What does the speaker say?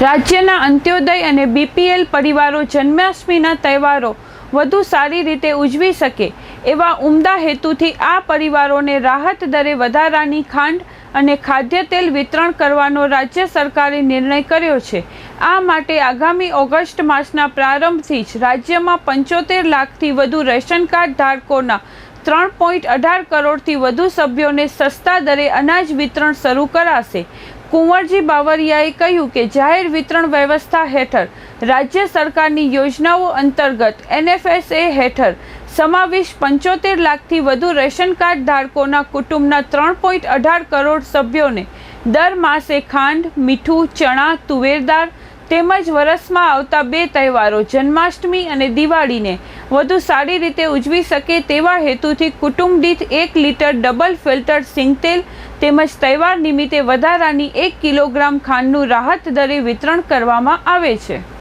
રાજ્યના અંત્યોદય અને બીપીએલ પરિવારો જન્માષ્ટમીના તહેવારો વધુ સારી રીતે ઉજવી શકે એવા ઉમદા હેતુથી આ પરિવારોને રાહત દરે વધારાની ખાંડ અને ખાદ્ય તેલ વિતરણ કરવાનો રાજ્ય સરકારે નિર્ણય કર્યો છે. આ માટે આગામી ઓગસ્ટ માસના પ્રારંભથી જ રાજ્યમાં પંચોતેર લાખથી વધુ રેશન કાર્ડ ધારકોના ત્રણ પોઈન્ટ અઢાર કરોડથી વધુ સભ્યોને સસ્તા દરે અનાજ વિતરણ શરૂ કરાશે. કુંવરજી બાવરિયાએ કહ્યું કે જાહેર વિતરણ વ્યવસ્થા હેઠળ રાજ્ય સરકારની યોજનાઓ અંતર્ગત એનએફએસએ હેઠળ સમાવેશ પંચોતેર લાખથી વધુ રેશન કાર્ડ ધારકોના કુટુંબના ત્રણ પોઈન્ટ અઢાર કરોડ સભ્યોને દર માસે ખાંડ, મીઠું, ચણા તુવેરદાર તેમજ વરસમાં આવતા બે તહેવારો, જન્માષ્ટમી અને દિવાળીને, વધુ સારી રીતે ઉજવી શકે તેવા હેતુથી કુટુંબ દીઠ એક લીટર ડબલ ફિલ્ટર સિંગતેલ તેમજ તહેવાર નિમિત્તે વધારાની એક કિલોગ્રામ ખાંડનું રાહત દરે વિતરણ કરવામાં આવે છે.